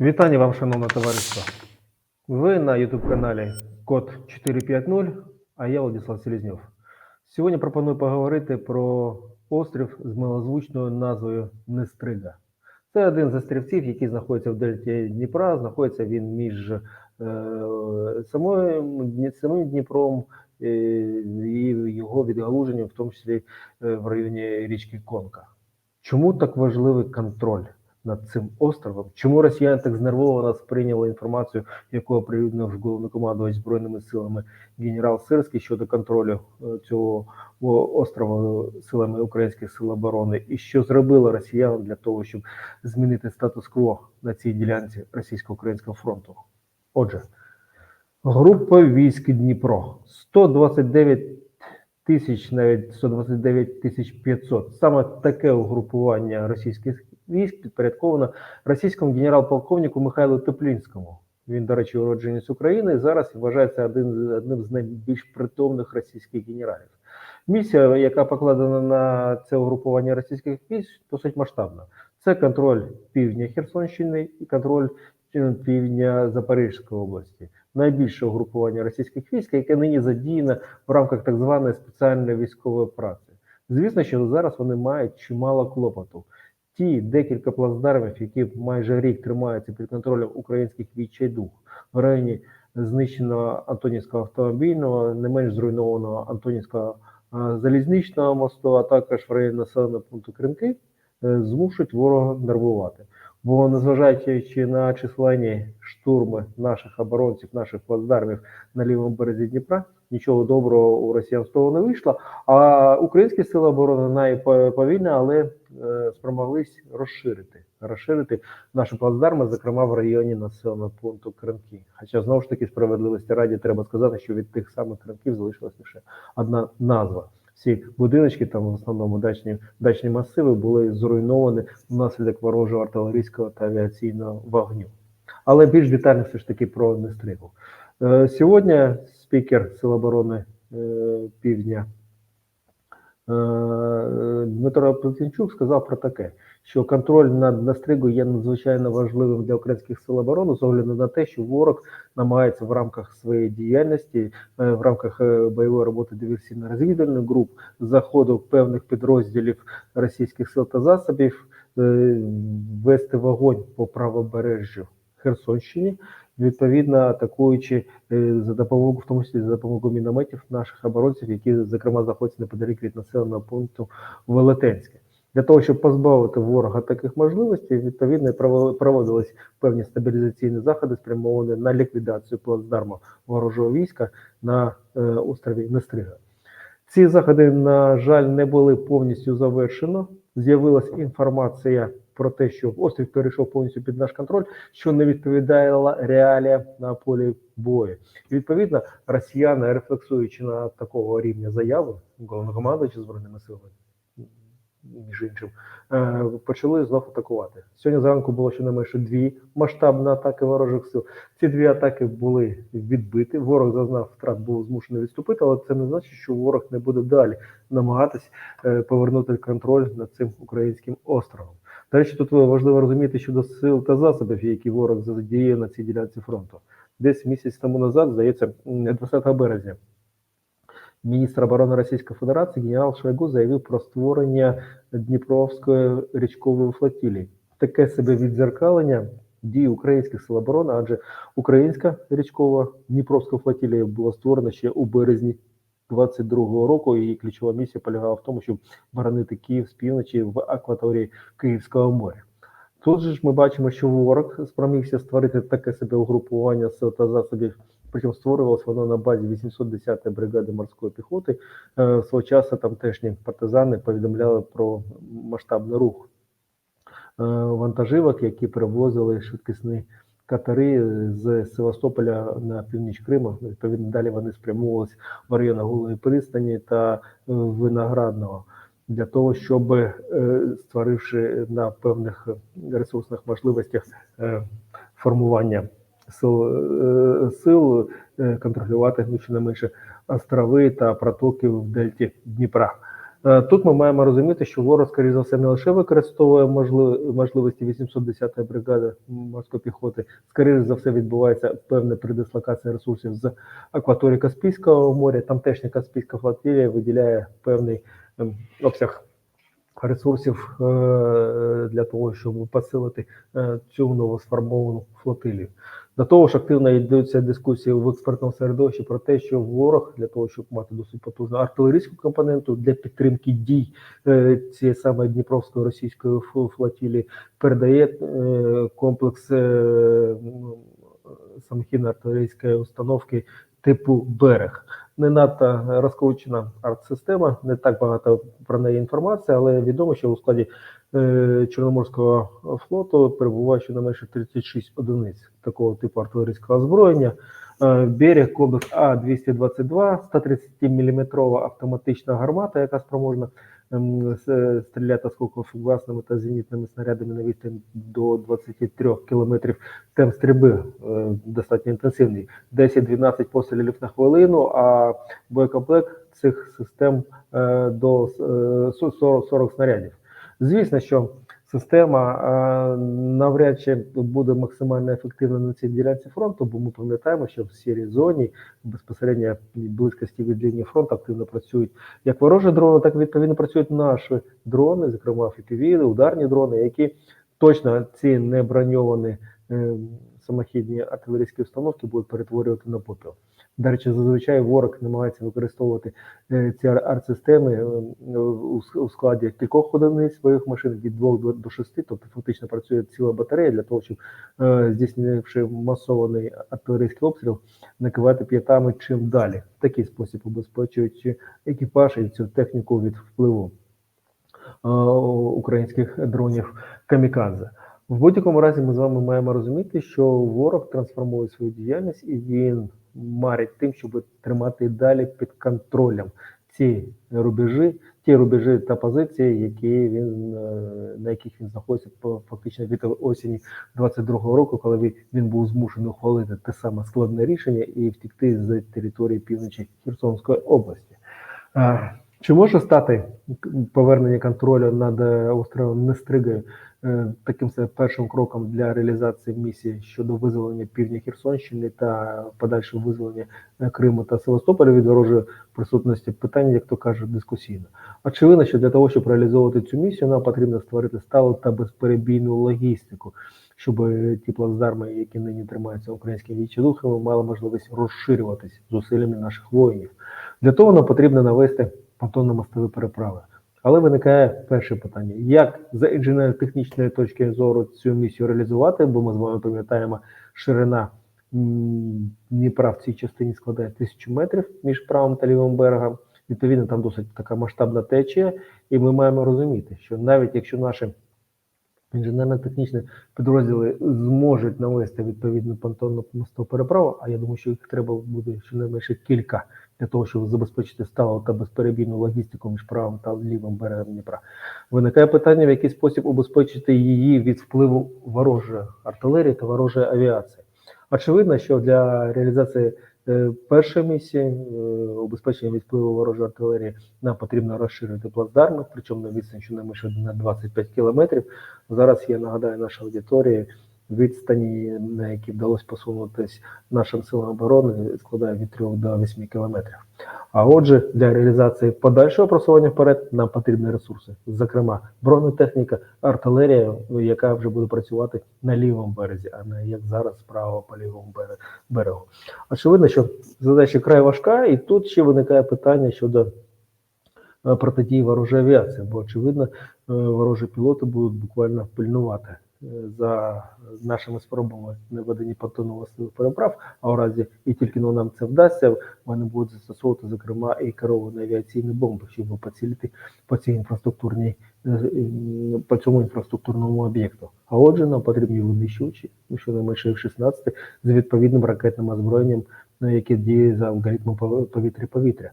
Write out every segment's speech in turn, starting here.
Вітання вам, шановне товариство. Ви на YouTube каналі Код 450, а я Владислав Селезньов. Сьогодні пропоную поговорити про острів з малозвучною назвою Нестрига. Це один з острівців, який знаходиться в дельті Дніпра. Знаходиться він між е, Дні- самим Дніпром е, і його відгалуженням, в тому числі е, в районі річки Конка. Чому так важливий контроль над цим островом? Чому росіяни так знервовано сприйняли інформацію, яку оприлюднив головнокомандувач збройними силами генерал Сирський щодо контролю е, цього острова силами українських сил оборони, і що зробили росіяни для того, щоб змінити статус-кво на цій ділянці російсько-українського фронту? Отже, група військ Дніпро 129 тисяч, навіть 129 тисяч 500. Саме таке угрупування російських військ підпорядковано російському генерал-полковнику Михайлу Теплінському. Він, до речі, уродженець України і зараз вважається один, одним з найбільш притомних російських генералів. Місія, яка покладена на це угрупування російських військ, досить масштабна. Це контроль півдня Херсонщини і контроль е, півдня Запорізької області. Найбільше угрупування російських військ, яке нині задіяно в рамках так званої спеціальної військової праці. Звісно, що зараз вони мають чимало клопоту. Ті декілька плацдармів, які майже рік тримаються під контролем українських відчайдух в районі знищеного Антонівського автомобільного, не менш зруйнованого Антонівського залізничного мосту, а також в районі населеного пункту Кримки, е, змушують ворога нервувати. Бо незважаючи на численні штурми наших оборонців, наших плацдармів на лівому березі Дніпра, нічого доброго у росіян з того не вийшло. А українські сили оборони найповільно, але е, спромоглись розширити розширити наші плацдарми, зокрема в районі населеного пункту Кримки. Хоча знову ж таки справедливості раді треба сказати, що від тих самих Кримків залишилась лише одна назва. Всі будиночки, там в основному дачні, дачні масиви, були зруйновані внаслідок ворожого артилерійського та авіаційного вогню. Але більш детально все ж таки про Нестригу. Е, Сьогодні спікер Сил оборони е, Півдня. Е, Дмитро Плетенчук сказав про таке, що контроль над Настригою є надзвичайно важливим для українських сил оборони з огляду на те, що ворог намагається в рамках своєї діяльності, е, в рамках бойової роботи диверсійно-розвідувальних груп, заходу певних підрозділів російських сил та засобів вести вогонь по правобережжю Херсонщині, відповідно атакуючи е, за допомогою, в тому числі за допомогою мінометів наших оборонців, які зокрема знаходяться неподалік від населеного пункту Велетенське. Для того, щоб позбавити ворога таких можливостей, відповідно прово- проводились певні стабілізаційні заходи, спрямовані на ліквідацію плацдарму ворожого війська на е, острові Нестрига. Ці заходи, на жаль, не були повністю завершено. З'явилася інформація про те, що острів перейшов повністю під наш контроль, що не відповідала реаліям на полі бою. І відповідно, росіяни, рефлексуючи на такого рівня заяви, головнокомандуючи збройними силами, між іншим, е, почали знов атакувати. Сьогодні зранку було щонайменше дві масштабні атаки ворожих сил. Ці дві атаки були відбиті. Ворог зазнав втрат, був змушений відступити, але це не значить, що ворог не буде далі намагатись е, повернути контроль над цим українським островом. До речі, тут важливо розуміти щодо сил та засобів, які ворог задіє на цій ділянці фронту. Десь місяць тому назад, здається, 20 березня, міністр оборони Російської Федерації генерал Шойгу заявив про створення Дніпровської річкової флотилії. Таке себе відзеркалення дій українських сил оборони, адже українська річкова Дніпровська флотилія була створена ще у березні 22-го року. Її ключова місія полягала в тому, щоб боронити Київ з півночі в акваторії Київського моря. Тут же ж ми бачимо, що ворог спромігся створити таке себе угрупування сил та засобів. Причому створювалось воно на базі 810-ї бригади морської піхоти. Е, Свого часу тамтешні партизани повідомляли про масштабний рух е, вантажівок, які перевозили швидкісні катери з Севастополя на північ Криму. Відповідно, далі вони спрямовувалися в район Голої пристані та е, Виноградного для того, щоб е, створивши на певних ресурсних можливостях е, формування сил, сил контролювати ну, щонайменше острови та протоки в дельті Дніпра. Е, Тут ми маємо розуміти, що ворог, скоріше за все, не лише використовує можли- можливості 810-ї бригади морської піхоти, скоріше за все відбувається певна передислокація ресурсів з акваторії Каспійського моря. Тамтешня Каспійська флотилія виділяє певний ем, обсяг ресурсів е, для того, щоб посилити е, цю новосформовану флотилію. До того ж, активно йдуться дискусії в експертному середовищі про те, що ворог для того, щоб мати досить потужну артилерійську компоненту для підтримки дій е, цієї саме Дніпровської російської фл- флотилії, передає е, комплекс е, ну, самохідно-артилерійської установки типу берег. Не надто розкручена арт-система, не так багато про неї інформації, але відомо, що у складі Чорноморського флоту перебуває щонайменше 36 одиниць такого типу артилерійського озброєння. Е, Берег комплекс А-222, 130-мм автоматична гармата, яка спроможна ем, с- стріляти осколково-фугасними та зенітними снарядами на відстань до 23 кілометрів. Темп стрільби е, достатньо інтенсивний. 10-12 пострілів на хвилину, а боєкомплект цих систем е, до е, 40, 40 снарядів. Звісно, що система е, навряд чи буде максимально ефективна на цій ділянці фронту, бо ми пам'ятаємо, що в сірій зоні безпосередньо близькості від лінії фронту активно працюють як ворожі дрони, так відповідно працюють наші дрони, зокрема FPV, ударні дрони, які точно ці не броньовані е, самохідні артилерійські установки будуть перетворювати на попіл. До речі, зазвичай ворог намагається використовувати е, ці арт-системи е, у складі кількох одиниць своїх машин від 2 до, 6, тобто фактично працює ціла батарея для того, щоб е, здійснивши масований артилерійський обстріл, накивати п'ятами чим далі. В такий спосіб убезпечуючи екіпаж і цю техніку від впливу українських дронів камікадзе. В будь-якому разі ми з вами маємо розуміти, що ворог трансформує свою діяльність і він марить тим, щоб тримати далі під контролем ці рубежі, ті рубежі та позиції, які він е, на яких він знаходиться фактично від осені 22-го року, коли він- був змушений ухвалити те саме складне рішення і втікти з території півночі Херсонської області. Е, Чи може стати повернення контролю над е, островом Нестригою таким себе першим кроком для реалізації місії щодо визволення півдня Херсонщини та подальшого визволення е, Криму та Севастополя від ворожої присутності? Питання, як то кажуть, дискусійно. Очевидно, що для того, щоб реалізовувати цю місію, нам потрібно створити сталу та безперебійну логістику, щоб е, ті плацдарми, які нині тримаються українськими війчодухами, мали можливість розширюватись зусиллями наших воїнів. Для того нам потрібно навести понтонно-мостові переправи. Але виникає перше питання: як за інженерно-технічної точки зору цю місію реалізувати? Бо ми з вами пам'ятаємо, ширина Дніпра в цій частині складає тисячу метрів між правим та лівим берегом. Відповідно, там досить така масштабна течія, і ми маємо розуміти, що навіть якщо наші інженерно-технічні підрозділи зможуть навести відповідну понтонну мостову переправу, а я думаю, що їх треба буде щонайменше кілька для того, щоб забезпечити сталу та безперебійну логістику між правим та лівим берегом Дніпра. Виникає питання, в який спосіб убезпечити її від впливу ворожої артилерії та ворожої авіації. Очевидно, що для реалізації е, першої місії е, убезпечення від впливу ворожої артилерії нам потрібно розширити плацдарми, причому на відстань щонайменше на 25 кілометрів. Зараз я нагадаю нашій аудиторії відстані, на які вдалося посунутися нашим силам оборони, складає від 3 до 8 кілометрів. А отже, для реалізації подальшого просування вперед нам потрібні ресурси, зокрема бронетехніка, артилерія, яка вже буде працювати на лівому березі, а не як зараз справа по лівому берегу. Очевидно, що задача край важка, і тут ще виникає питання щодо е, протидії ворожої авіації, бо очевидно, е, ворожі пілоти будуть буквально пильнувати за нашими спробами наведення понтонно-мостових переправ, а у разі і тільки ну, нам це вдасться, вони будуть застосовувати, зокрема, і керовані авіаційні бомби, щоб поцілити по цій інфраструктурній е, е, по цьому інфраструктурному об'єкту. А отже, нам потрібні винищувачі, ну, щонайменше F-16 з відповідним ракетним озброєнням, на яке діє за алгоритмом пов- повітря-повітря.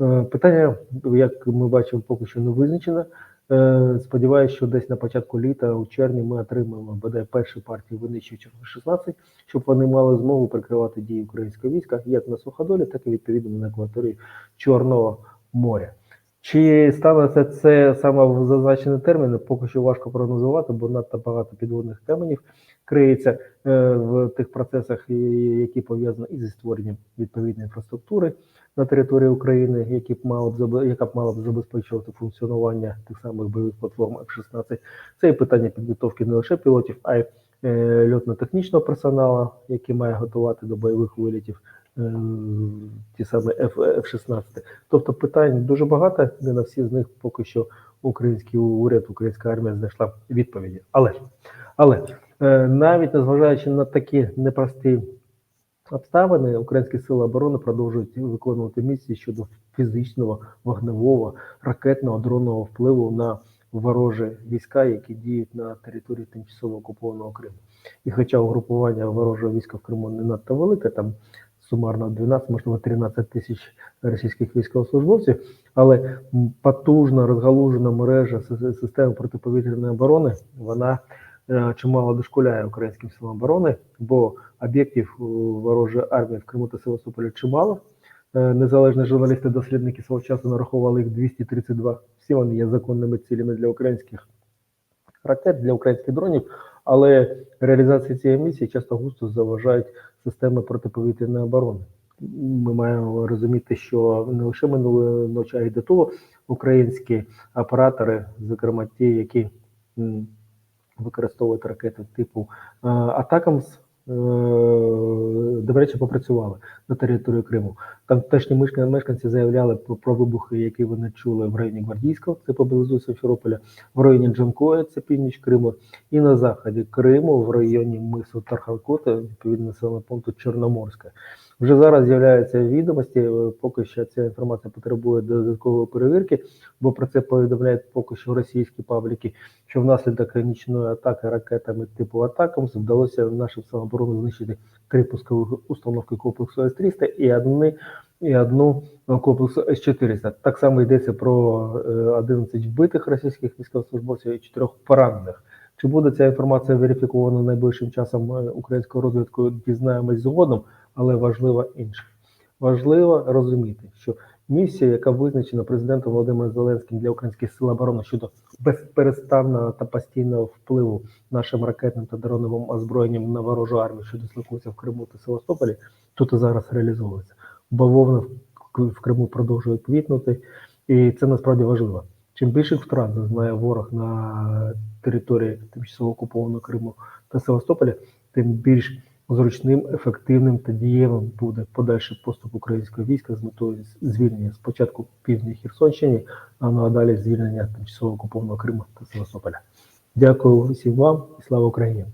Е, Питання, як ми бачимо, поки що не визначено. Е, Сподіваюся, що десь на початку літа, у червні, ми отримаємо бодай перші партії винищувачів 16, щоб вони мали змогу прикривати дії українського війська як на суходолі, так і відповідно на акваторії Чорного моря. Чи станеться це саме в зазначені терміни, поки що важко прогнозувати, бо надто багато підводних каменів криється е, в тих процесах, які пов'язані із створенням відповідної інфраструктури на території України, які б мали б яка б мала б забезпечувати функціонування тих самих бойових платформ F-16. Це і питання підготовки не лише пілотів, а й е, льотно-технічного персоналу, який має готувати до бойових вилітів ті самі F- F-16. Тобто питань дуже багато, не на всі з них поки що український уряд, українська армія знайшла відповіді. Але, але е, навіть незважаючи на такі непрості обставини, українські сили оборони продовжують виконувати місії щодо фізичного, вогневого, ракетного, дронного впливу на ворожі війська, які діють на території тимчасово окупованого Криму. І хоча угрупування ворожого війська в Криму не надто велике, там сумарно 12, можливо 13 тисяч російських військовослужбовців, але потужна розгалужена мережа системи протиповітряної оборони, вона е, чимало дошкуляє українським силам оборони, бо об'єктів е, ворожої армії в Криму та Севастополі чимало. Е, Незалежні журналісти-дослідники свого часу нарахували їх 232. Всі вони є законними цілями для українських ракет, для українських дронів, але реалізації цієї місії часто густо заважають системи протиповітряної оборони. Ми маємо розуміти, що не лише минулої ночі, а й до того українські оператори, зокрема ті, які використовують ракети типу е, Атакамс, до речі, попрацювали на території Криму. Тамтешні теж мешканці заявляли про, про вибухи, які вони чули в районі Гвардійського, це поблизу Сімферополя, в районі Джанкоя, це північ Криму, і на заході Криму, в районі мису Тарханкота, відповідно населеного пункту Чорноморська. Вже зараз з'являються відомості. е, Поки що ця інформація потребує додаткової перевірки, бо про це повідомляють поки що російські пабліки, що внаслідок нічної атаки ракетами типу Атакамс вдалося нашим силам знищити три пускових установки комплексу С-300 і одні і одну е, комплексу С-400. Так само йдеться про е, 11 вбитих російських військовослужбовців і 4 поранених. Чи буде ця інформація верифікована найближчим часом е, українською розвідкою, дізнаємось згодом, але важливо інше. Важливо розуміти, що місія, яка визначена президентом Володимиром Зеленським для українських сил оборони щодо безперестанного та постійного впливу нашим ракетним та дроновим озброєнням на ворожу армію, що дислокується в Криму та Севастополі, тут і зараз реалізовується. Бавовна в Криму продовжує квітнути, і це насправді важливо. Чим більше втрат зазнає ворог на території тимчасово окупованого Криму та Севастополя, тим більш зручним, ефективним та дієвим буде подальший поступ українського війська з метою звільнення спочатку півдня Херсонщини, а ну а далі звільнення тимчасово окупованого Криму та Севастополя. Дякую всім вам і слава Україні!